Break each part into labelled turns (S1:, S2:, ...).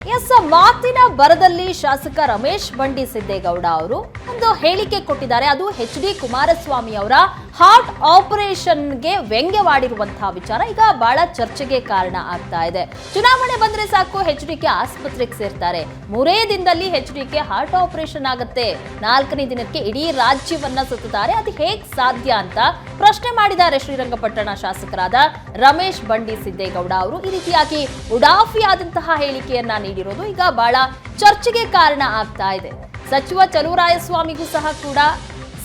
S1: S, ಮಾತಿನ ಬರದಲ್ಲಿ ಶಾಸಕ ರಮೇಶ್ ಬಂಡಿ ಸಿದ್ದೇಗೌಡ ಅವರು ಒಂದು ಹೇಳಿಕೆ ಕೊಟ್ಟಿದ್ದಾರೆ. ಅದು ಎಚ್ ಡಿ ಕುಮಾರಸ್ವಾಮಿ ಅವರ ಹಾರ್ಟ್ ಆಪರೇಷನ್ಗೆ ವ್ಯಂಗ್ಯವಾಡಿರುವಂತಹ ವಿಚಾರ ಈಗ ಬಹಳ ಚರ್ಚೆಗೆ ಕಾರಣ ಆಗ್ತಾ ಇದೆ. ಚುನಾವಣೆ ಬಂದ್ರೆ ಸಾಕು ಎಚ್ ಡಿಕೆ ಆಸ್ಪತ್ರೆಗೆ ಸೇರ್ತಾರೆ. ಮೂರೇ ದಿನದಲ್ಲಿ ಎಚ್ ಡಿಕೆ ಹಾರ್ಟ್ ಆಪರೇಷನ್ ಆಗುತ್ತೆ. ನಾಲ್ಕನೇ ದಿನಕ್ಕೆ ಇಡೀ ರಾಜ್ಯವನ್ನ ಸುತ್ತಾರೆ ಅದು ಹೇಗ್ ಸಾಧ್ಯ ಅಂತ ಪ್ರಶ್ನೆ ಮಾಡಿದ್ದಾರೆ ಶ್ರೀರಂಗಪಟ್ಟಣ ಶಾಸಕರಾದ ರಮೇಶ್ ಬಂಡಿ ಸಿದ್ದೇಗೌಡ ಅವರು. ಈ ರೀತಿಯಾಗಿ ಉಡಾಫಿಯಾದಂತಹ ಹೇಳಿಕೆಯನ್ನ ನೀಡಿರೋದು ಈಗ ಬಹಳ ಚರ್ಚೆಗೆ ಕಾರಣ ಆಗ್ತಾ ಇದೆ. ಸಚಿವ ಚಲುವರಾಯಸ್ವಾಮಿಗೂ ಸಹ ಕೂಡ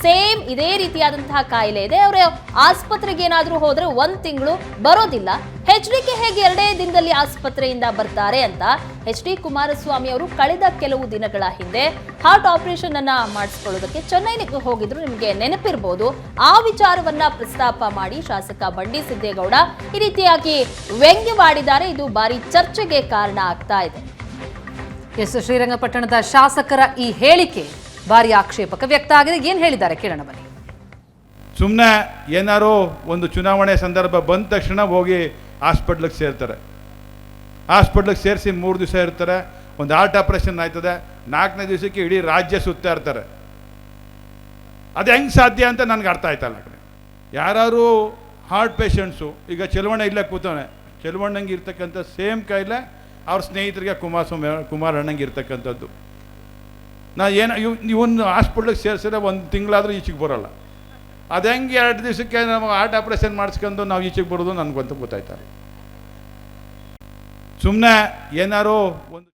S1: ಸೇಮ್ ಇದೇ ರೀತಿಯಾದಂತಹ ಕಾಯಿಲೆ ಇದೆ. ಅವರು, ಆಸ್ಪತ್ರೆಗೆ ಏನಾದರೂ ಹೋದರೆ ಒಂದು ತಿಂಗಳು ಬರೋದಿಲ್ಲ. ಎಚ್ ಕೆ ಹೇಗೆ ಎರಡೇ ದಿನದಲ್ಲಿ ಆಸ್ಪತ್ರೆಯಿಂದ ಬರ್ತಾರೆ ಅಂತ ಎಚ್ ಡಿ ಕುಮಾರಸ್ವಾಮಿ ಅವರು ಕಳೆದ ಕೆಲವು ದಿನಗಳ ಹಿಂದೆ ಹಾರ್ಟ್ ಆಪರೇಷನ್ ಅನ್ನ ಮಾಡಿಸ್ಕೊಳ್ಳೋದಕ್ಕೆ ಚೆನ್ನೈನಿಗೆ ಹೋಗಿದ್ರು. ನಿಮಗೆ ನೆನಪಿರ್ಬೋದು, ಆ ವಿಚಾರವನ್ನ ಪ್ರಸ್ತಾಪ ಮಾಡಿ ಶಾಸಕ ಬಂಡಿ ಸಿದ್ದೇಗೌಡ ಈ ರೀತಿಯಾಗಿ ವ್ಯಂಗ್ಯವಾಡಿದ್ದಾರೆ. ಇದು ಭಾರಿ ಚರ್ಚೆಗೆ ಕಾರಣ ಆಗ್ತಾ ಇದೆ.
S2: ಎಸ್, ಶ್ರೀರಂಗಪಟ್ಟಣದ ಶಾಸಕರ ಈ ಹೇಳಿಕೆ. ಭಾರಿ ಆಕ್ಷೇಪಕ ವ್ಯಕ್ತ ಆಗಿದೆ. ಏನು ಹೇಳಿದ್ದಾರೆ? ಕೇಳೋಣ ಬನ್ನಿ.
S3: ಸುಮ್ಮನೆ ಏನಾರೋ ಒಂದು ಚುನಾವಣೆ ಸಂದರ್ಭ ಬಂದ ತಕ್ಷಣ ಹೋಗಿ ಹಾಸ್ಪಿಟ್ಲಿಗೆ ಸೇರ್ತಾರೆ. ಹಾಸ್ಪಿಟ್ಲಿಗೆ ಸೇರಿಸಿ ಮೂರು ದಿವಸ ಇರ್ತಾರೆ. ಒಂದು ಹಾರ್ಟ್ ಆಪ್ರೇಷನ್ ಆಯ್ತದೆ. ನಾಲ್ಕನೇ ದಿವಸಕ್ಕೆ ಇಡೀ ರಾಜ್ಯ ಸುತ್ತಾ ಇರ್ತಾರೆ. ಅದು ಹೆಂಗೆ ಸಾಧ್ಯ ಅಂತ ನನಗೆ ಅರ್ಥ ಆಯ್ತಲ್ಲ ಕಡೆ. ಯಾರು ಹಾರ್ಟ್ ಪೇಷಂಟ್ಸು, ಈಗ ಚೆಲುವಣ್ಣ ಇಲ್ಲೇ ಕೂತವನೆ. ಚೆಲುವಣ್ಣಂಗೆ ಇರ್ತಕ್ಕಂಥ ಸೇಮ್ ಕಾಯಿಲೆ ಅವ್ರ ಸ್ನೇಹಿತರಿಗೆ ಕುಮಾರ್ ಅಣ್ಣಂಗೆ ಇರ್ತಕ್ಕಂಥದ್ದು. ನಾ ಏನು ಇವ್ ಇವನು ಹಾಸ್ಪಿಟ್ಲಿಗೆ ಸೇರಿಸಿದ್ರೆ ಒಂದು ತಿಂಗಳಾದರೂ ಈಚೆಗೆ ಬರೋಲ್ಲ. ಅದು ಹೆಂಗೆ ಎರಡು ದಿವಸಕ್ಕೆ ನಮಗೆ ಹಾರ್ಟ್ ಆಪ್ರೇಷನ್ ಮಾಡಿಸ್ಕೊಂಡು ನಾವು ಈಚೆಗೆ ಬರೋದು ನನಗಂತೂ ಗೊತ್ತಾಯ್ತಾರೆ ಸುಮ್ಮನೆ ಏನಾರು ಒಂದು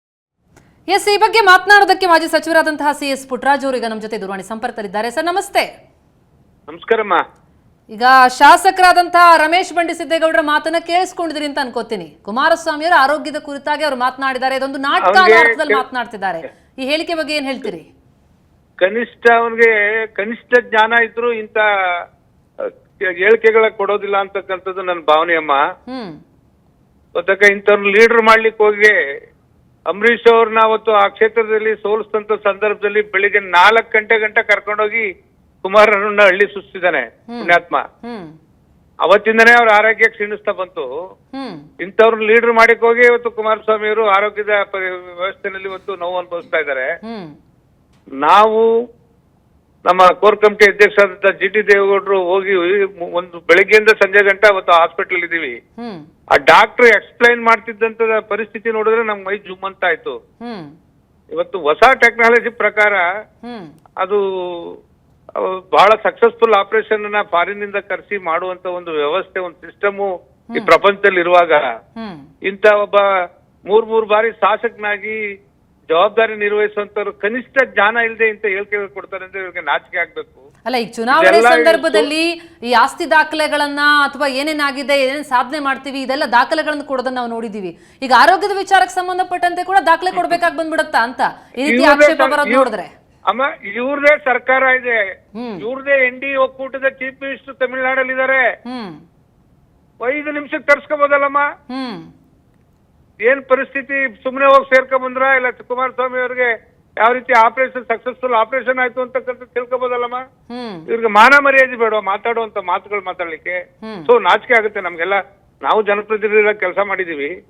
S2: ಎಸ್ ಈ ಬಗ್ಗೆ ಮಾತನಾಡೋದಕ್ಕೆ ಮಾಜಿ ಸಚಿವರಾದಂತಹ ಸಿ ಎಸ್ ಪುಟ್ಟರಾಜ್ ಅವರು ಈಗ ನಮ್ಮ ಜೊತೆ ದೂರವಾಣಿ ಸಂಪರ್ಕದಲ್ಲಿದ್ದಾರೆ. ಸರ್ ನಮಸ್ತೆ.
S4: ನಮಸ್ಕಾರಮ್ಮ.
S2: ಈಗ ಶಾಸಕರಾದಂತಹ ರಮೇಶ್ ಬಂಡಿ ಸಿದ್ದೇಗೌಡರ ಮಾತನ್ನ ಕೇಳಿಸ್ಕೊಂಡಿದ್ರಿ ಅಂತ ಅನ್ಕೋತೀನಿ. ಕುಮಾರಸ್ವಾಮಿ ಅವರ ಆರೋಗ್ಯದ ಕುರಿತಾಗಿ ಅವರು ಮಾತನಾಡಿದ್ದಾರೆ. ಇದೊಂದು ನಾಟಕ ಅರ್ಥದಲ್ಲಿ ಮಾತನಾಡ್ತಿದ್ದಾರೆ. ಈ ಹೇಳಿಕೆ ಬಗ್ಗೆ ಏನ್ ಹೇಳ್ತೀರಿ?
S4: ಕನಿಷ್ಠ ಅವನಿಗೆ ಕನಿಷ್ಠ ಜ್ಞಾನ ಇದ್ರು ಇಂತ ಹೇಳಿಕೆಗಳ ಕೊಡೋದಿಲ್ಲ ಅಂತಕ್ಕಂಥದ್ದು ನನ್ನ ಭಾವನೆ ಅಮ್ಮ ಅದಕ್ಕೆ ಇಂಥವ್ರನ್ನ ಲೀಡರ್ ಮಾಡ್ಲಿಕ್ಕೆ ಹೋಗಿ ಅಂಬರೀಶ್ ಅವ್ರನ್ನ ಅವತ್ತು ಆ ಕ್ಷೇತ್ರದಲ್ಲಿ ಸೋಲಿಸಿದಂತ ಸಂದರ್ಭದಲ್ಲಿ ಬೆಳಿಗ್ಗೆ ನಾಲ್ಕು ಗಂಟೆ ಗಂಟೆ ಕರ್ಕೊಂಡೋಗಿ ಕುಮಾರಣ್ಣ ಹಳ್ಳಿ ಸುಸ್ತಿದ್ದಾನೆ ಪುಣ್ಯಾತ್ಮ. ಅವತ್ತಿಂದನೇ ಅವ್ರ ಆರೋಗ್ಯ ಕ್ಷೀಣಿಸ್ತಾ ಬಂತು. ಇಂಥವ್ರು ಲೀಡರ್ ಮಾಡಕ್ ಹೋಗಿ ಇವತ್ತು ಕುಮಾರಸ್ವಾಮಿ ಅವರು ಆರೋಗ್ಯದ ವ್ಯವಸ್ಥೆನಲ್ಲಿ ಇವತ್ತು ನೋವು ಅನುಭವಿಸ್ತಾ ಇದ್ದಾರೆ. ನಾವು ನಮ್ಮ ಕೋರ್ ಕಮಿಟಿ ಅಧ್ಯಕ್ಷರಾದಂತ ಜಿ ಟಿ ದೇವೇಗೌಡರು ಹೋಗಿ ಒಂದು ಬೆಳಿಗ್ಗೆಯಿಂದ ಸಂಜೆ ಗಂಟೆ ಅವತ್ತು ಹಾಸ್ಪಿಟಲ್ ಇದೀವಿ ಆ ಡಾಕ್ಟರ್ ಎಕ್ಸ್ಪ್ಲೈನ್ ಮಾಡ್ತಿದ್ದಂತ ಪರಿಸ್ಥಿತಿ ನೋಡಿದ್ರೆ ನಮ್ ಮೈ ಜುಮ್ ಅಂತ ಆಯ್ತು ಇವತ್ತು ಹೊಸ ಟೆಕ್ನಾಲಜಿ ಪ್ರಕಾರ ಅದು ಬಹಳ ಸಕ್ಸಸ್ಫುಲ್ ಆಪರೇಷನ್ ಅನ್ನ ಫಾರಿನ್ ಇಂದ ಕರೆಸಿ ಮಾಡುವಂತ ಒಂದು ವ್ಯವಸ್ಥೆ ಒಂದು ಸಿಸ್ಟಮು ಈ ಪ್ರಪಂಚದಲ್ಲಿ ಇರುವಾಗ ಇಂತ ಒಬ್ಬ ಮೂರ್ ಮೂರ್ ಬಾರಿ ಶಾಸಕನಾಗಿ ಜವಾಬ್ದಾರಿ ನಿರ್ವಹಿಸುವಂತವ್ರು ಕನಿಷ್ಠ ಜ್ಞಾನ ಇಲ್ಲದೆ ಇಂತ ಹೇಳಿಕೆ ಕೊಡ್ತಾರೆ ಅಂದ್ರೆ ಇವ್ರಿಗೆ ನಾಚಿಕೆ ಆಗ್ಬೇಕು.
S2: ಅಲ್ಲ ಈ ಚುನಾವಣೆ ಸಂದರ್ಭದಲ್ಲಿ ಈ ಆಸ್ತಿ ದಾಖಲೆಗಳನ್ನ ಅಥವಾ ಏನೇನಾಗಿದೆ ಏನೇನ್ ಸಾಧನೆ ಮಾಡ್ತೀವಿ ಇದೆಲ್ಲ ದಾಖಲೆಗಳನ್ನು ಕೊಡೋದನ್ನ ನಾವು ನೋಡಿದೀವಿ. ಈಗ ಆರೋಗ್ಯದ ವಿಚಾರಕ್ಕೆ ಸಂಬಂಧಪಟ್ಟಂತೆ ಕೂಡ ದಾಖಲೆ ಕೊಡ್ಬೇಕಾಗಿ ಬಂದ್ಬಿಡತ್ತಾ ಅಂತ? ಈ ರೀತಿ ಆಕ್ಷೇಪ ಬರೋದು ನೋಡಿದ್ರೆ.
S4: ಅಮ್ಮ ಇವ್ರದೇ ಸರ್ಕಾರ ಇದೆ.
S2: ಹ್ಮ್.
S4: ಇವ್ರದೇ ಎನ್ ಡಿ ಒಕ್ಕೂಟದ ಚೀಫ್ ಮಿನಿಸ್ಟರ್ ತಮಿಳುನಾಡಲ್ಲಿ ಇದಾರೆ
S2: ಹ್ಮ್.
S4: ಐದು ನಿಮಿಷಕ್ಕೆ ತರ್ಸ್ಕೋಬೋದಲ್ಲಮ್ಮ?
S2: ಹ್ಮ್.
S4: ಏನ್ ಪರಿಸ್ಥಿತಿ? ಸುಮ್ನೆ ಹೋಗಿ ಸೇರ್ಕೊಂಡ್ ಬಂದ್ರ ಇಲ್ಲ ಕುಮಾರಸ್ವಾಮಿ ಅವ್ರಿಗೆ ಯಾವ ರೀತಿ ಆಪರೇಷನ್ ಸಕ್ಸಸ್ಫುಲ್ ಆಪರೇಷನ್ ಆಯ್ತು ಅಂತಕ್ಕಂಥ ತಿಳ್ಕೊಬೋದಲ್ಲಮ್ಮ?
S2: ಹ್ಮ್.
S4: ಇವ್ರಿಗೆ ಮಾನ ಮರ್ಯಾದೆ ಬೇಡ ಮಾತಾಡುವಂತ ಮಾತುಗಳು ಮಾತಾಡ್ಲಿಕ್ಕೆ.
S2: ಹ್ಮ್.
S4: ಸೊ ನಾಚಿಕೆ ಆಗುತ್ತೆ ನಮ್ಗೆಲ್ಲ. ನಾವು ಜನಪ್ರತಿನಿಧಿಗಳ ಕೆಲಸ ಮಾಡಿದೀವಿ.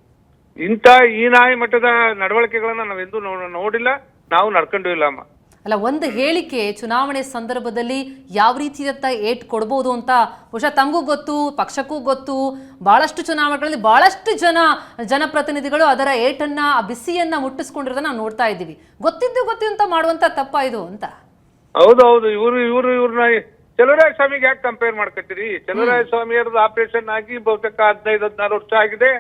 S4: ಇಂಥ ಈ ನಾಯಿ ಮಟ್ಟದ ನಡವಳಿಕೆಗಳನ್ನ ನಾವೆಂದೂ ನೋ- ನೋಡಿಲ್ಲ. ನಾವು ನಡ್ಕೊಂಡು ಇಲ್ಲ ಅಮ್ಮ.
S2: ಅಲ್ಲ ಒಂದು ಹೇಳಿಕೆ ಚುನಾವಣೆ ಸಂದರ್ಭದಲ್ಲಿ ಯಾವ ರೀತಿಯಂತ ಏಟ್ ಕೊಡ್ಬೋದು ಅಂತ ಬಹುಶಃ ತಮಗೂ ಗೊತ್ತು ಪಕ್ಷಕ್ಕೂ ಗೊತ್ತು. ಬಹಳಷ್ಟು ಚುನಾವಣೆಗಳಲ್ಲಿ ಬಹಳಷ್ಟು ಜನ ಜನಪ್ರತಿನಿಧಿಗಳು ಅದರ ಏಟನ್ನ ಆ ಬಿಸಿಯನ್ನ ಮುಟ್ಟಿಸ್ಕೊಂಡಿರೋದನ್ನ ನಾವು ನೋಡ್ತಾ ಇದ್ದೀವಿ. ಗೊತ್ತಿದ್ದು ಗೊತ್ತಿದ್ದು ಮಾಡುವಂತ ತಪ್ಪ ಇದು ಅಂತ?
S4: ಹೌದು ಹೌದು. ಇವರು ಇವರು ಇವ್ರನ್ನ ಚಲುವರಾಯ ಸ್ವಾಮಿಗೆ ಯಾಕೆ ಕಂಪೇರ್ ಮಾಡ್ಕೊತೀರಿ? ಚಲುವರಾಯ ಸ್ವಾಮಿ ಅವ್ರದ್ದು ಆಪರೇಷನ್ ಆಗಿ ಬಹುತೇಕ ಹದಿನೈದು ಹದಿನಾರು ವರ್ಷ ಆಗಿದೆ.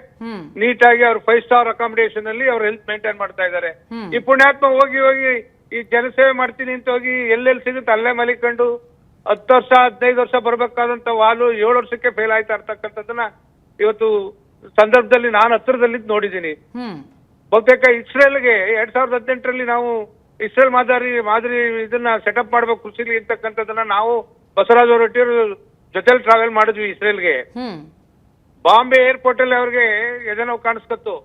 S4: ನೀಟಾಗಿ ಅವ್ರು ಫೈವ್ ಸ್ಟಾರ್ ಅಕಾಮಿಡೇಷನ್ ಅಲ್ಲಿ ಅವ್ರ ಹೆಲ್ತ್ ಮೇಂಟೈನ್ ಮಾಡ್ತಾ ಇದ್ದಾರೆ. ಈ ಪುಣ್ಯಾತ್ಮ ಹೋಗಿ ಹೋಗಿ ಈ ಜನಸೇವೆ ಮಾಡ್ತೀನಿ ಅಂತ ಹೋಗಿ ಎಲ್ಲೆಲ್ಲಿ ಸಿಗುತ್ತೆ ಅಲ್ಲೇ ಮಲಿಕೊಂಡು ಹತ್ತು ವರ್ಷ ಹದಿನೈದು ವರ್ಷ ಬರ್ಬೇಕಾದಂತ ವಾಲು ಏಳು ವರ್ಷಕ್ಕೆ ಫೇಲ್ ಆಯ್ತಾ ಇರ್ತಕ್ಕಂಥದ್ದನ್ನ ಇವತ್ತು ಸಂದರ್ಭದಲ್ಲಿ ನಾನು ಹತ್ತಿರದಲ್ಲಿ ನೋಡಿದ್ದೀನಿ. ಬಹುತೇಕ ಇಸ್ರೇಲ್ಗೆ ಎರಡ್ ಸಾವಿರದ ಹದಿನೆಂಟರಲ್ಲಿ ನಾವು ಇಸ್ರೇಲ್ ಮಾದರಿ ಮಾದರಿ ಇದನ್ನ ಸೆಟಪ್ ಮಾಡ್ಬೇಕು ಕೃಷಿಲಿ ಇರ್ತಕ್ಕಂಥದ್ದನ್ನ ನಾವು ಬಸವರಾಜ ಹೊರಟಿಯವರು ಜೊತೆಲಿ ಟ್ರಾವೆಲ್ ಮಾಡಿದ್ವಿ ಇಸ್ರೇಲ್ಗೆ. ಬಾಂಬೆ ಏರ್ಪೋರ್ಟ್ ಅಲ್ಲಿ ಅವ್ರಿಗೆ ಎದೆನೋ ಕಾಣಿಸ್ಕತ್ತು.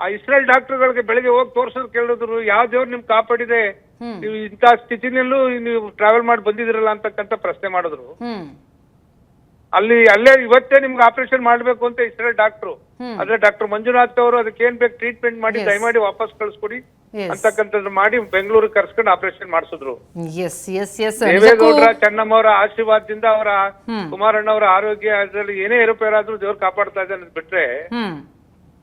S4: ಆ ಇಸ್ರೇಲ್ ಡಾಕ್ಟರ್ಗಳಿಗೆ ಬೆಳಿಗ್ಗೆ ಹೋಗಿ ತೋರ್ಸೋದು ಕೇಳಿದ್ರು ಯಾವ ದೇವ್ರು ನಿಮ್ ಕಾಪಾಡಿದೆ?
S2: ಹ್ಮ್.
S4: ನೀವು ಇಂತ ಸ್ಥಿತಿನಲ್ಲೂ ನೀವು ಟ್ರಾವೆಲ್ ಮಾಡಿ ಬಂದಿದಿರಲ್ಲ ಅಂತಕ್ಕಂತ ಪ್ರಶ್ನೆ ಮಾಡಿದ್ರು.
S2: ಹ್ಮ್.
S4: ಅಲ್ಲಿ ಅಲ್ಲೇ ಇವತ್ತೇ ನಿಮ್ಗೆ ಆಪರೇಷನ್ ಮಾಡ್ಬೇಕು ಅಂತ ಇಸ್ರೇಲ್ ಡಾಕ್ಟ್ರು. ಅಂದ್ರೆ ಡಾಕ್ಟರ್ ಮಂಜುನಾಥ್ ಅವರು ಅದಕ್ಕೆ ಏನ್ ಬೇಕು ಟ್ರೀಟ್ಮೆಂಟ್ ಮಾಡಿ ದಯಮಾಡಿ ವಾಪಸ್ ಕಳ್ಸ್ಕೊಡಿ
S2: Yes.
S4: ಅಂತಕ್ಕಂಥದ್ದು ಮಾಡಿ ಬೆಂಗಳೂರಿಗೆ ಕರ್ಸ್ಕೊಂಡು ಆಪರೇಷನ್ ಮಾಡಿಸಿದ್ರು.
S2: ಎಸ್ ಎಸ್ ಎಸ್
S4: ದೇವೇಗೌಡರ ಚೆನ್ನಮ್ಮವರ ಆಶೀರ್ವಾದದಿಂದ ಅವರ ಕುಮಾರಣ್ಣ ಅವರ ಆರೋಗ್ಯ ಅದರಲ್ಲಿ ಏನೇ ಏರುಪೇರಾದ್ರೂ ದೇವ್ರು ಕಾಪಾಡ್ತಾ ಇದ್ದಾನೆ ಅಂತ ಬಿಟ್ರೆ
S2: ಹ್ಮ್.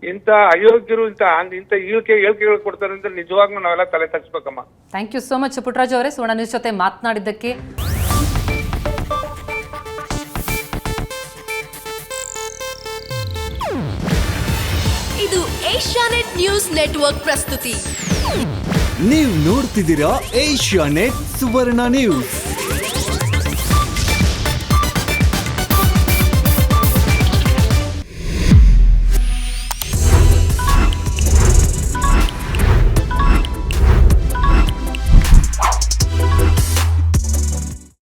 S4: ಇಂತ ಅಯೋಗ್ಯರು ಇಂತ ಇಂತ ಹೇಳಿಕೆ ಹೇಳಿಕೆಗಳು ಕೊಡ್ತಾರೆ ಅಂದ್ರೆ ನಿಜವಾಗ್ಲೂ ನಾವೆಲ್ಲ ತಲೆ ತಗ್ಸ್ಬೇಕಮ್ಮ.
S2: Thank you so much Putraj ಅವರೇ. ಸುವರ್ಣ ನ್ಯೂಸ್ ಜೊತೆ ಮಾತನಾಡಿದ್ದಕ್ಕೆ
S5: ಇದು ಏಷ್ಯಾನೆಟ್ ನ್ಯೂಸ್ ನೆಟ್ವರ್ಕ್ ಪ್ರಸ್ತುತಿ.
S6: ನೀವು ನೋಡ್ತಿದ್ದೀರಾ ಏಷ್ಯಾ ನೆಟ್ ಸುವರ್ಣ ನ್ಯೂಸ್.